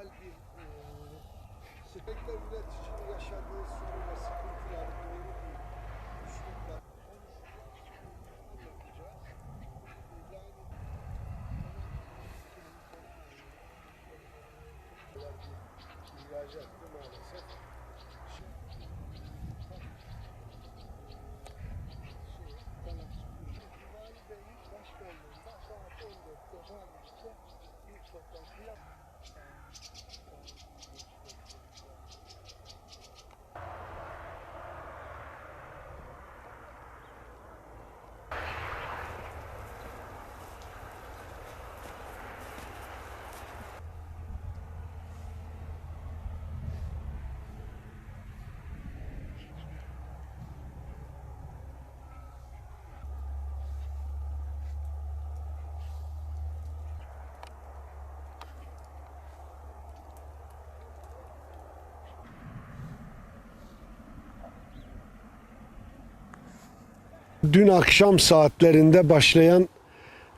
lokal bir e, spektre üreticinin yaşadığı sorun ve sıkıntıları doğru bir üslupla. Yani ihracattı maalesef. Dün akşam saatlerinde başlayan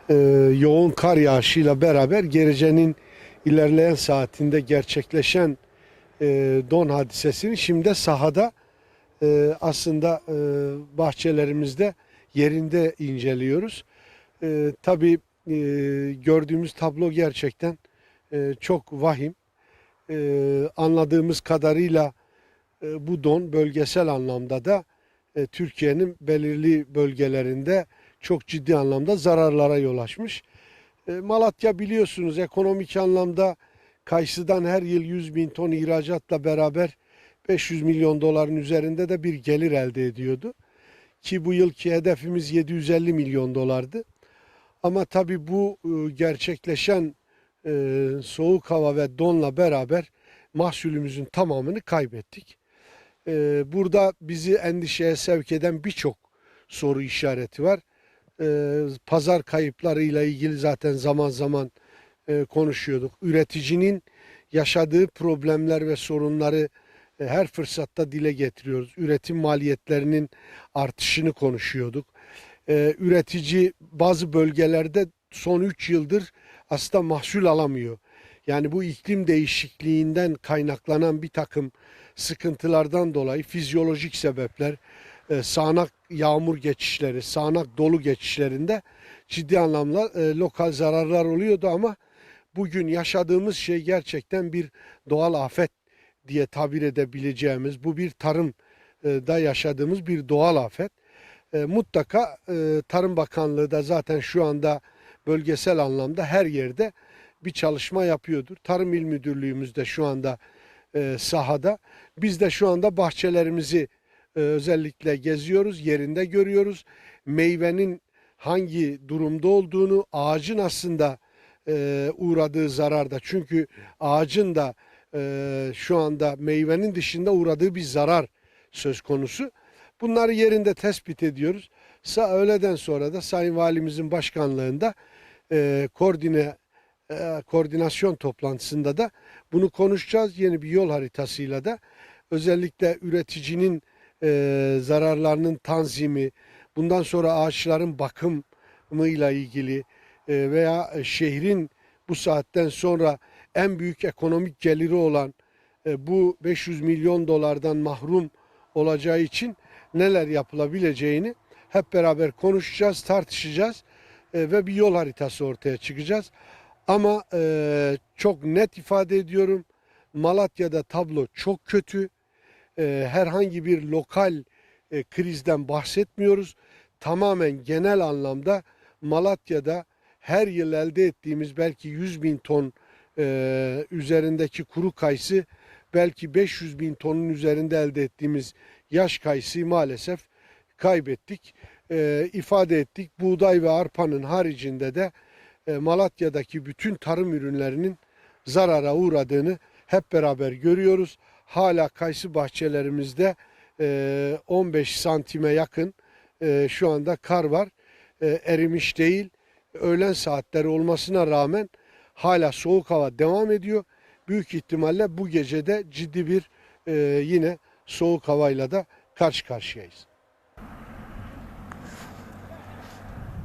e, yoğun kar yağışıyla beraber gecenin ilerleyen saatinde gerçekleşen e, don hadisesini şimdi sahada e, aslında e, bahçelerimizde yerinde inceliyoruz. E, tabii e, gördüğümüz tablo gerçekten e, çok vahim. E, anladığımız kadarıyla e, bu don bölgesel anlamda da e, Türkiye'nin belirli bölgelerinde çok ciddi anlamda zararlara yol açmış. E, Malatya biliyorsunuz ekonomik anlamda kayısıdan her yıl 100 bin ton ihracatla beraber 500 milyon doların üzerinde de bir gelir elde ediyordu. Ki bu yılki hedefimiz 750 milyon dolardı. Ama tabii bu e, gerçekleşen soğuk hava ve donla beraber mahsulümüzün tamamını kaybettik. Ee, burada bizi endişeye sevk eden birçok soru işareti var. Ee, pazar kayıplarıyla ilgili zaten zaman zaman e, konuşuyorduk. Üreticinin yaşadığı problemler ve sorunları e, her fırsatta dile getiriyoruz. Üretim maliyetlerinin artışını konuşuyorduk. Ee, üretici bazı bölgelerde son 3 yıldır aslında mahsul alamıyor. Yani bu iklim değişikliğinden kaynaklanan bir takım sıkıntılardan dolayı fizyolojik sebepler, e, sağanak yağmur geçişleri, sağanak dolu geçişlerinde ciddi anlamda e, lokal zararlar oluyordu ama bugün yaşadığımız şey gerçekten bir doğal afet diye tabir edebileceğimiz bu bir tarımda yaşadığımız bir doğal afet. E, mutlaka e, Tarım Bakanlığı da zaten şu anda bölgesel anlamda her yerde bir çalışma yapıyordur. Tarım İl Müdürlüğümüz de şu anda e, sahada. Biz de şu anda bahçelerimizi e, özellikle geziyoruz, yerinde görüyoruz. Meyvenin hangi durumda olduğunu, ağacın aslında e, uğradığı zararda. Çünkü ağacın da e, şu anda meyvenin dışında uğradığı bir zarar söz konusu. Bunları yerinde tespit ediyoruz. Sa öğleden sonra da Sayın Valimizin başkanlığında e, koordine e, koordinasyon toplantısında da bunu konuşacağız. Yeni bir yol haritasıyla da özellikle üreticinin e, zararlarının tanzimi, bundan sonra ağaçların bakımıyla ilgili e, veya şehrin bu saatten sonra en büyük ekonomik geliri olan bu 500 milyon dolardan mahrum olacağı için neler yapılabileceğini hep beraber konuşacağız, tartışacağız ve bir yol haritası ortaya çıkacağız. Ama e, çok net ifade ediyorum Malatya'da tablo çok kötü. E, herhangi bir lokal e, krizden bahsetmiyoruz. Tamamen genel anlamda Malatya'da her yıl elde ettiğimiz belki 100 bin ton e, üzerindeki kuru kayısı belki 500 bin tonun üzerinde elde ettiğimiz yaş kayısıyı maalesef kaybettik. E, ifade ettik. Buğday ve arpanın haricinde de Malatya'daki bütün tarım ürünlerinin zarara uğradığını hep beraber görüyoruz. Hala kayısı bahçelerimizde 15 santime yakın e, şu anda kar var. E, erimiş değil. Öğlen saatleri olmasına rağmen hala soğuk hava devam ediyor. Büyük ihtimalle bu gecede ciddi bir yine soğuk havayla da karşı karşıyayız.